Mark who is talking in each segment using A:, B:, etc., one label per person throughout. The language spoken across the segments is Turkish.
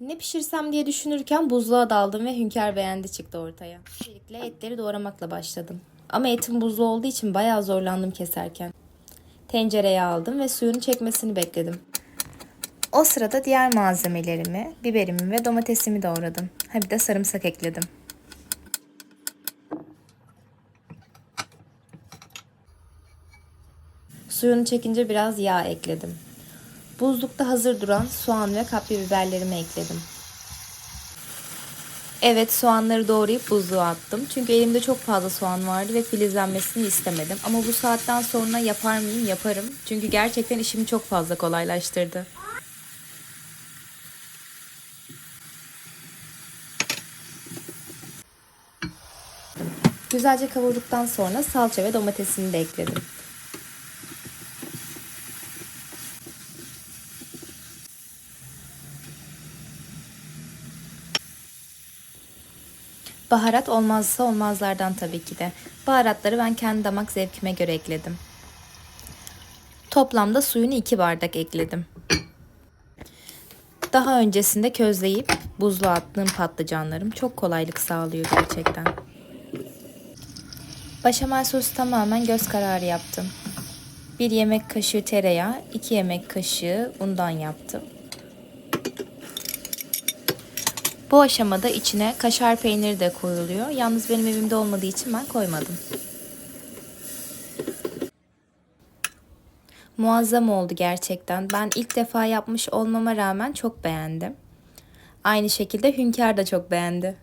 A: Ne pişirsem diye düşünürken buzluğa daldım ve hünkâr beğendi çıktı ortaya. Öncelikle etleri doğramakla başladım. Ama etim buzlu olduğu için bayağı zorlandım keserken. Tencereye aldım ve suyunu çekmesini bekledim. O sırada diğer malzemelerimi, biberimi ve domatesimi doğradım. Ha bir de sarımsak ekledim. Suyunu çekince biraz yağ ekledim. Buzlukta hazır duran soğan ve kapya biberlerimi ekledim. Evet soğanları doğrayıp buzluğa attım. Çünkü elimde çok fazla soğan vardı ve filizlenmesini istemedim. Ama bu saatten sonra yapar mıyım? Yaparım. Çünkü gerçekten işimi çok fazla kolaylaştırdı. Güzelce kavurduktan sonra salça ve domatesini de ekledim. Baharat olmazsa olmazlardan tabii ki de. Baharatları ben kendi damak zevkime göre ekledim. Toplamda suyunu 2 bardak ekledim. Daha öncesinde közleyip buzluğa attığım patlıcanlarım çok kolaylık sağlıyor gerçekten. Başamel sosu tamamen göz kararı yaptım. 1 yemek kaşığı tereyağı, 2 yemek kaşığı undan yaptım. Bu aşamada içine kaşar peyniri de koyuluyor. Yalnız benim evimde olmadığı için ben koymadım. Muazzam oldu gerçekten. Ben ilk defa yapmış olmama rağmen çok beğendim. Aynı şekilde Hünkar da çok beğendi.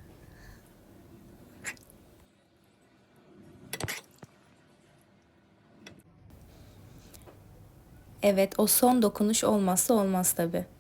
A: Evet, o son dokunuş olmazsa olmaz tabii.